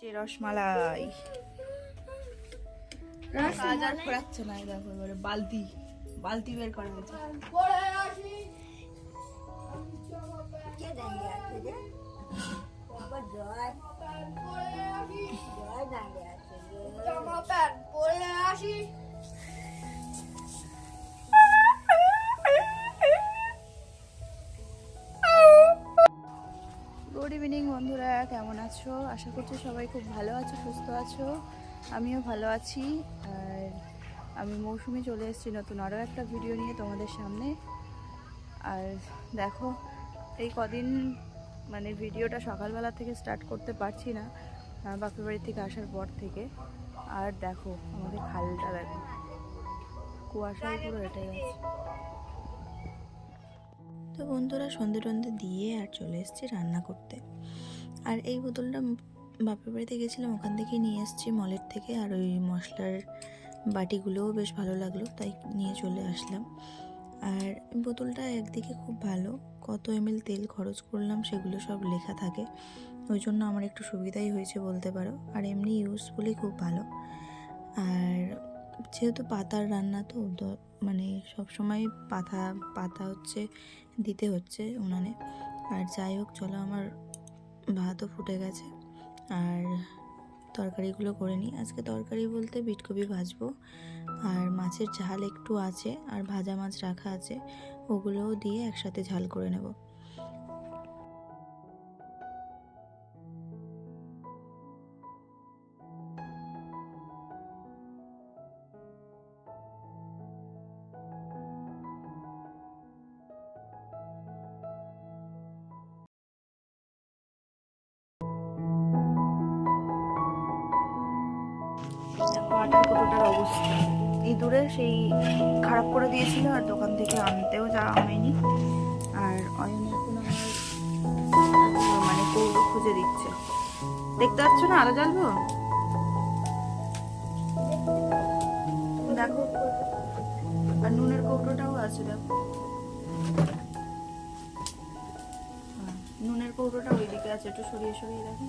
যে রসমালাই। কাজ আর খোরাচ্ছে না এই দেখো এবারে বালতি বালতি বের করা হয়েছে গুড ইভিনিং বন্ধুরা। কেমন আছো? আশা করছি সবাই খুব ভালো আছো, সুস্থ আছো। আমিও ভালো আছি। আর আমি মৌসুমি চলে এসেছি নতুন আরও একটা ভিডিও নিয়ে তোমাদের সামনে। আর দেখো, এই কদিন মানে ভিডিওটা সকালবেলা থেকে স্টার্ট করতে পারছি না বাপের বাড়ি থেকে আসার পর থেকে। আর দেখো, আমাদের খালটা দেখো। কুয়াশায় পুরো এটাই গেছে তো বন্ধুরা সন্ধে টন্ধে দিয়ে আর চলে এসেছি রান্না করতে। আর এই বোতলটা বাপের বাড়িতে গেছিলাম, ওখান থেকেই নিয়ে এসেছি মলের থেকে। আর ওই মশলার বাটিগুলোও বেশ ভালো লাগল, তাই নিয়ে চলে আসলাম। আর বোতলটা একদিকে খুব ভালো, কত এমএল তেল খরচ করলাম সেগুলো সব লেখা থাকে। ওই জন্য আমার একটু সুবিধাই হয়েছে বলতে পারো। আর এমনি ইউজফুলি খুব ভালো। আর যেহেতু পাতার রান্না তো মানে সবসময় পাতা পাতা হচ্ছে দিতে হচ্ছে উনানে। আর যাই হোক, চলো আমার ভাতও ফুটে গেছে। আর তরকারিগুলো করে নিই। আজকে তরকারি বলতে বিটকপি ভাজবো। আর মাছের ঝাল একটু আছে, আর ভাজা মাছ রাখা আছে। ওগুলোও দিয়ে একসাথে ঝাল করে নেব। কতটার অবস্থা? এই দূরে সেই খারাপ করে দিয়েছিল আর দোকান থেকে আনতেও যাওয়া হয়নি। আর অয়ন এখন আমার মানে খুঁজে দিচ্ছে। দেখতে পাচ্ছ না আলো জ্বালবো? দেখো, আর নুনের কৌটোটাও আছে, দেখো। নুনের কৌটোটা ওইদিকে আছে, একটু সরিয়ে সরিয়ে দেখো।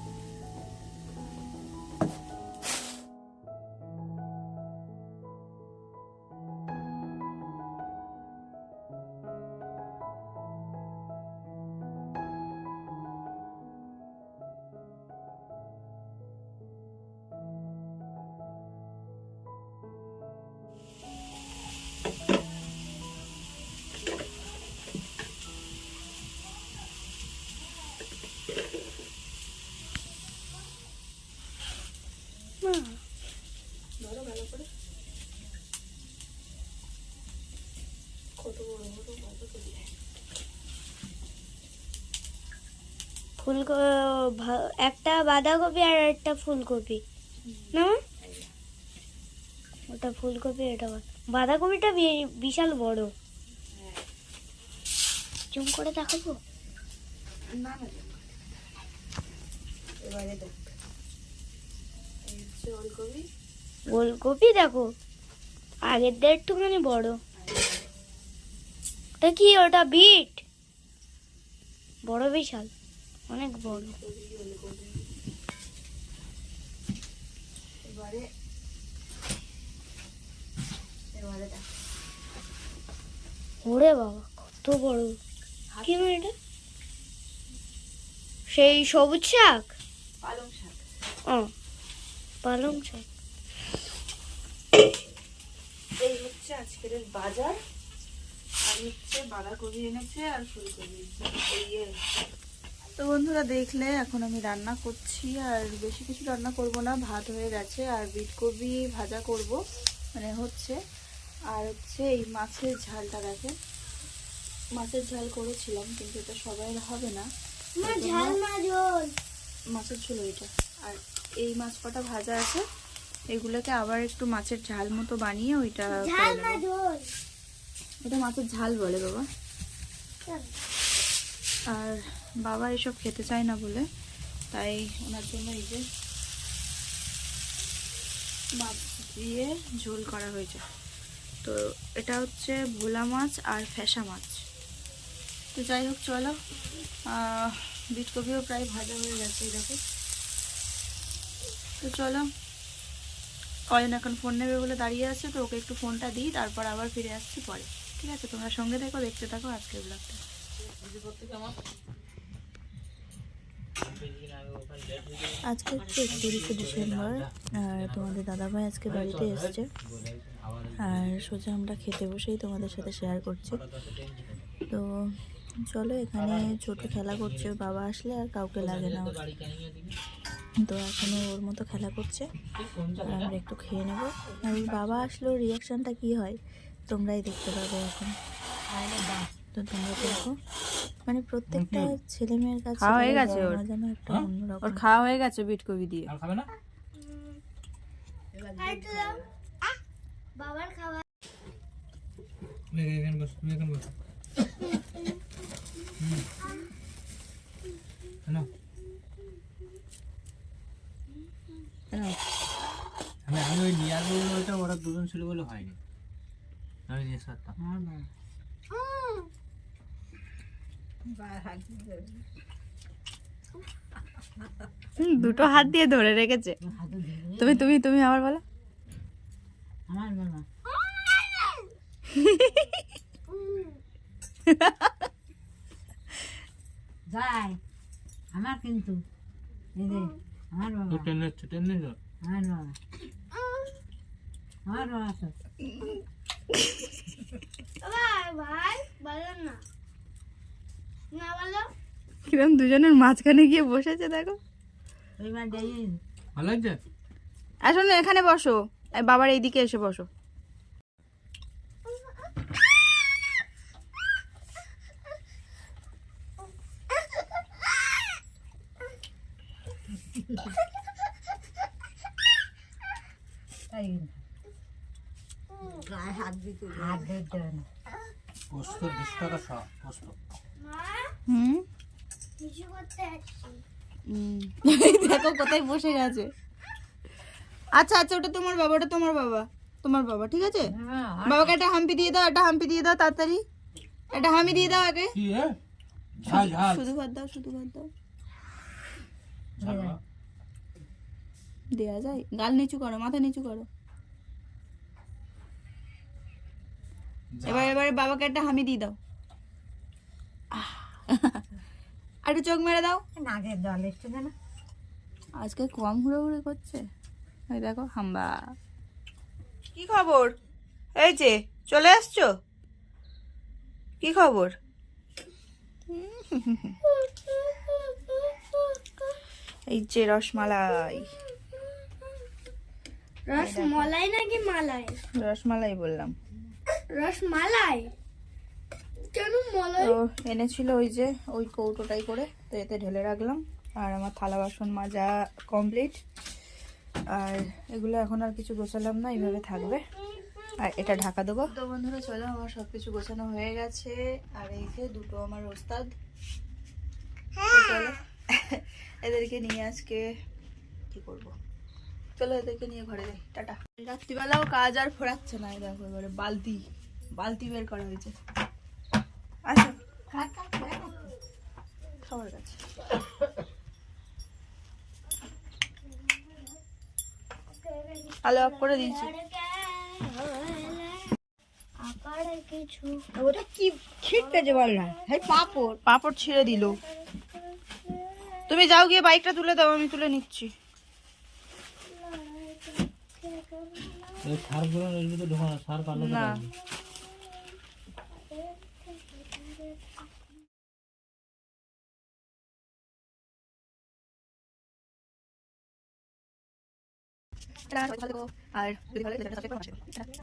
কত বড় বড় কত করে ফুল একটা বাঁধাকপি আর একটা ফুলকপি। না ওটা ফুলকপি এটা বাঁধাকপিটা বিশাল বড়। জুম করে দেখাবো? না না এবারে দেখ। ওলকপি। ওলকপি দেখো। আগের একটুখানি বড়। কি ওটা বিট? বড় বিশাল অনেক বড়। দেখ। ওরে বাবা কত বড়। কি এটা? সেই সবুজ শাক? পালং শাক। ও পালং শাক। এই হচ্ছে আজকের বাজার। আর হচ্ছে বাঁধাকপি এনেছে আর ফুলকপি এই এ। তো বন্ধুরা দেখলে এখন আমি রান্না করছি আর বেশি কিছু রান্না করব না। ভাত হয়ে গেছে আর বিটকপি ভাজা করব মানে হচ্ছে। আর হচ্ছে এই মাছের ঝালটা দেখে মাছের ঝাল করেছিলাম কিন্তু এটা সবাই হবে না। মাছের ঝোল এটা। আর এই মাছ কটা ভাজা আছে এগুলোকে আবার একটু মাছের ঝাল মতো বানিয়ে ওইটা এটা মাছের ঝাল বলে বাবা। আর বাবা এসব খেতে চায় না বলে তাই ওনার জন্য এই যে মাছ দিয়ে ঝোল করা হয়েছে। তো এটা হচ্ছে ভোলা মাছ আর ফ্যাসা মাছ। তো যাই হোক চলো। আহ, বিটকপিও প্রায় ভাজা হয়ে গেছে দেখো। তো চলো। অয়ন এখন ফোন নেবে বলে দাঁড়িয়ে আছে তো ওকে একটু ফোনটা দিই তারপর আবার ফিরে আসছি পরে। ঠিক আছে, তোমরা সঙ্গে দেখো দেখতে থাকো আজকের ব্লগটা আজকে হচ্ছে একত্রিশে ডিসেম্বর, আর তোমাদের দাদাভাই আজকে বাড়িতে এসছে। আর সোজা আমরা খেতে বসেই তোমাদের সাথে শেয়ার করছি। তো চলো, এখানে ছোট খেলা করছে, বাবা আসলে আর কাউকে লাগে না তো এখনও ওর মতো খেলা করছে। আর আমরা একটু খেয়ে নেব। আর বাবা আসলেও রিয়াকশানটা কি হয়? তোমরাই দেখতে পাবে এখন। তো তোমরা দেখো। মানে প্রত্যেকটা ছেলে মেয়ের কাছে খাওয়া হয়ে গেছে ওর? একটা অন্যরকম। ওর খাওয়া হয়ে গেছে বিট কবি দিয়ে। আর খাবে না? বাবার খাবার। তুমি এখানে বস তুমি এখানে বস। হুম। আমি আমি ওই নিয়ে আসব বলে ওইটা ওরা দুজন ছিল বলে হয়নি। এসে আসতাম দুটো হাত দিয়ে ধরে রেখেছে তুমি তুমি তুমি আবার বলো। আমার বাবা যাই। আমার কিন্তু। এই যে আমার বাবা। ট্রেনে যাও আমার বাবা। আমার বাবা কিরম দুজনের মাঝখানে গিয়ে বসেছে দেখো। ভালো লাগছে? আসলে এখানে বসো। এই বাবার এইদিকে এসে বসো। তাই হাত দিতে না। পোস্ত বিশ টাকা শ পোস্ত। হুম? কিছু করতে আসছি। হুম। দেখো কোথায় বসে গেছে। আচ্ছা আচ্ছা ওটা তোমার বাবা ওটা তোমার বাবা। তোমার বাবা ঠিক আছে? বাবাকে একটা হাম্পি দিয়ে দাও একটা হাম্পি দিয়ে দাও তাড়াতাড়ি। একটা হামি দিয়ে দাও আগে। শুধু ভাত দাও শুধু ভাত দাও। দেয়া যায়। গাল নিচু করো মাথা নিচু করো। এবার এবারে বাবাকে একটা হামি দিয়ে দাও। আর একটু চোখ মেরে দাও। নাকের জল এসছে না। আজকে কম হুড়োহুড়ি করছে। এই দেখো হাম্বা। কি খবর? এই যে চলে আসছো? কি খবর? এই যে রসমালাই। রসমালাই নাকি মালাই? রসমালাই বললাম। রসমালাই? কেন মালাই? তো এনেছিল ওই যে ওই কৌটোটাই করে তো এতে ঢেলে রাখলাম। আর আমার থালা বাসন মাজা কমপ্লিট আর এগুলো এখন আর কিছু গোছালাম না এইভাবে থাকবে। আর এটা ঢাকা দেবো। তো বন্ধুরা চলো আমার সব কিছু গোছানো হয়ে গেছে। আর এই যে দুটো আমার ওস্তাদ। চলো এদেরকে নিয়ে আজকে কি করব? চলো এদেরকে নিয়ে ঘরে যাই টাটা। রাত্রিবেলাও কাজ আর ফোরাচ্ছে না দেখো এবারে বালতি বালতি বের করা হয়েছে। আসো। সবার কাছে। আলো অফ করে দিয়েছি। ওটা কি ছিটতেছে বল না এই পাপড়। পাপড় ছিঁড়ে দিল। তুমি যাও গিয়ে বাইকটা তুলে দাও আমি তুলে নিচ্ছি। এই সারগুলো এর ভিতরে ঢোকানো সার পারলে না। আর যদি ভালো লাগে, সাবস্ক্রাইব করো, আমার সাথে।